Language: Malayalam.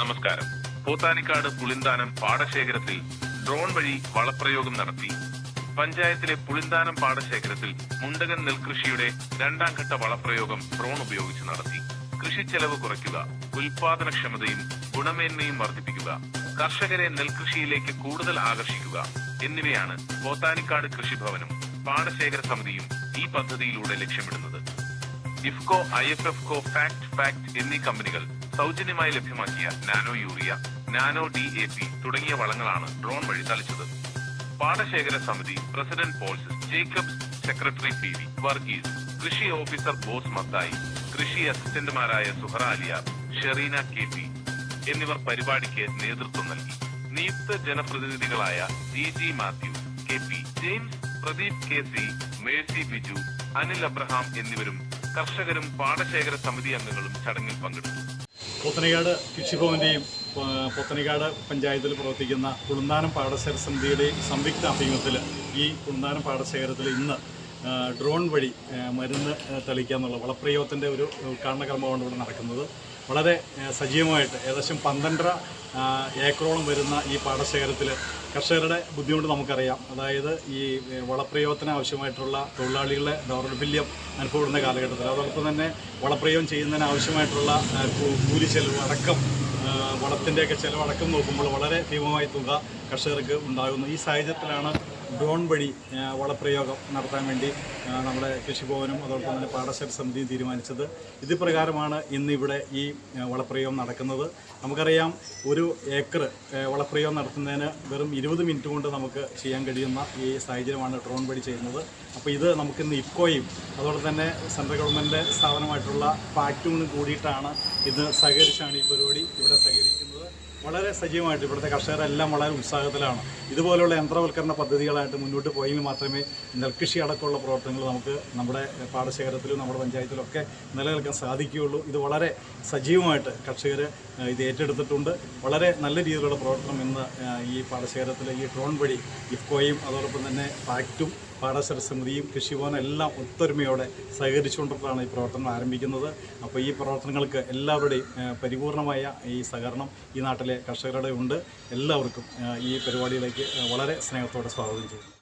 നമസ്കാരം. പോത്താനിക്കാട് പുളിന്താനം പാടശേഖരത്തിൽ ഡ്രോൺ വഴി വളപ്രയോഗം നടത്തി. പഞ്ചായത്തിലെ പുളിന്താനം പാടശേഖരത്തിൽ മുണ്ടകൻ നെൽകൃഷിയുടെ രണ്ടാം ഘട്ട വളപ്രയോഗം ഡ്രോൺ ഉപയോഗിച്ച് നടത്തി. കൃഷി ചെലവ് കുറയ്ക്കുക ഉൽപാദനക്ഷമതയും ഗുണമേന്മയും വർദ്ധിപ്പിക്കുക കർഷകരെ നെൽകൃഷിയിലേക്ക് കൂടുതൽ ആകർഷിക്കുക എന്നിവയാണ് പോത്താനിക്കാട് കൃഷിഭവനും പാടശേഖര സമിതിയും ഈ പദ്ധതിയിലൂടെ ലക്ഷ്യമിടുന്നത്. IFFCO I F F co FACT FACT എന്നീ കമ്പനികൾ സൗജന്യമായി ലഭ്യമാക്കിയ nano urea nano D A P തുടങ്ങിയ വളങ്ങളാണ് ഡ്രോൺ വഴി തളിച്ചത്. പാടശേഖര സമിതി president Pauls Jacobs secretary P V Varghese കൃഷി ഓഫീസർ ബോസ് മത്തായി കൃഷി അസിസ്റ്റന്റുമാരായ സുഹറ അലിയാർ ഷെറീന കെ പി എന്നിവർ പരിപാടിക്ക് നേതൃത്വം നൽകി. നിയുക്ത ജനപ്രതിനിധികളായ G G Mathew K P James Pradeep K C Mercy Biju Anil Abraham എന്നിവരും കർഷകരും പാടശേഖര സമിതി അംഗങ്ങളും ചടങ്ങിൽ പങ്കെടുത്തു. പോത്തനകാട് കൃഷിഭവന്റെയും പോത്തനകാട് പഞ്ചായത്തിൽ പ്രവർത്തിക്കുന്ന കുളുന്താനം പാടശേഖര സമിതിയുടെയും സംയുക്ത ഈ കുളുന്താനം പാടശേഖരത്തിൽ ഇന്ന് ഡ്രോൺ വഴി മരുന്ന് തെളിക്കുക എന്നുള്ള വളപ്രയോഗത്തിന്റെ ഒരു ഉദ്ഘാടനകർമ്മമാണ് ഇവിടെ നടക്കുന്നത്. വളരെ സജീവമായിട്ട് ഏകദേശം പന്ത്രണ്ടര ഏക്കറോളം വരുന്ന ഈ പാടശേഖരത്തിൽ കർഷകരുടെ ബുദ്ധിമുട്ട് നമുക്കറിയാം. അതായത് ഈ വളപ്രയോഗത്തിന് ആവശ്യമായിട്ടുള്ള തൊഴിലാളികളുടെ ദൗർലഭ്യം അനുഭവപ്പെടുന്ന കാലഘട്ടത്തിൽ. അതോടൊപ്പം തന്നെ വളപ്രയോഗം ചെയ്യുന്നതിന് ആവശ്യമായിട്ടുള്ള കൂലി ചെലവ് അടക്കം വളത്തിന്റെയൊക്കെ ചിലവടക്കം നോക്കുമ്പോൾ വളരെ ഭീമമായ തുക കർഷകർക്ക് ഉണ്ടാകുന്നു. ഈ സാഹചര്യത്തിലാണ് ഡ്രോൺ വഴി വളപ്രയോഗം നടത്താൻ വേണ്ടി നമ്മുടെ കൃഷിഭവനും അതോടൊപ്പം തന്നെ പാടശേഖര സമിതിയും തീരുമാനിച്ചത്. ഇത് പ്രകാരമാണ് ഇന്ന് ഇവിടെ ഈ വളപ്രയോഗം നടക്കുന്നത്. നമുക്കറിയാം ഒരു ഏക്കർ വളപ്രയോഗം നടത്തുന്നതിന് വെറും ഇരുപത് മിനിറ്റ് കൊണ്ട് നമുക്ക് ചെയ്യാൻ കഴിയുന്ന ഈ സാഹചര്യമാണ് ഡ്രോൺ വഴി ചെയ്യുന്നത്. അപ്പോൾ ഇത് നമുക്കിന്ന് ഇപ്പോയും അതോടൊപ്പം തന്നെ സെൻട്രൽ ഗവൺമെന്റ് സ്ഥാപനമായിട്ടുള്ള പാറ്റൂണും കൂടിയിട്ടാണ് ഇത് സഹകരിച്ചാണ് ഈ പരിപാടി ഇവിടെ സഹകരിക്കുന്നത്. വളരെ സജീവമായിട്ട് ഇവിടുത്തെ കർഷകരെല്ലാം വളരെ ഉത്സാഹത്തിലാണ്. ഇതുപോലുള്ള യന്ത്രവൽക്കരണ പദ്ധതികളായിട്ട് മുന്നോട്ട് പോയെങ്കിൽ മാത്രമേ നെൽകൃഷി അടക്കമുള്ള പ്രവർത്തനങ്ങൾ നമുക്ക് നമ്മുടെ പാടശേഖരത്തിലും നമ്മുടെ പഞ്ചായത്തിലും ഒക്കെ നിലനിൽക്കാൻ സാധിക്കുകയുള്ളൂ. ഇത് വളരെ സജീവമായിട്ട് കർഷകർ ഇത് ഏറ്റെടുത്തിട്ടുണ്ട്. വളരെ നല്ല രീതിയിലുള്ള പ്രവർത്തനം ഇന്ന് ഈ പാടശേഖരത്തിലെ ഈ ഡ്രോൺ വഴി ഇഫ്കോയും അതോടൊപ്പം തന്നെ ഫാക്റ്റും പാടശേഖര സമിതിയും കൃഷിഭവനും എല്ലാം ഒത്തൊരുമയോടെ സഹകരിച്ചുകൊണ്ടിട്ടാണ് ഈ പ്രവർത്തനം ആരംഭിക്കുന്നത്. അപ്പോൾ ഈ പ്രവർത്തനങ്ങൾക്ക് എല്ലാവരുടെയും പരിപൂർണമായ ഈ സഹകരണം ഈ നാട്ടിലെ കർഷകരുടെ ഉണ്ട്. എല്ലാവർക്കും ഈ പരിപാടിയിലേക്ക് വളരെ സ്നേഹത്തോടെ സ്വാഗതം ചെയ്യുന്നു.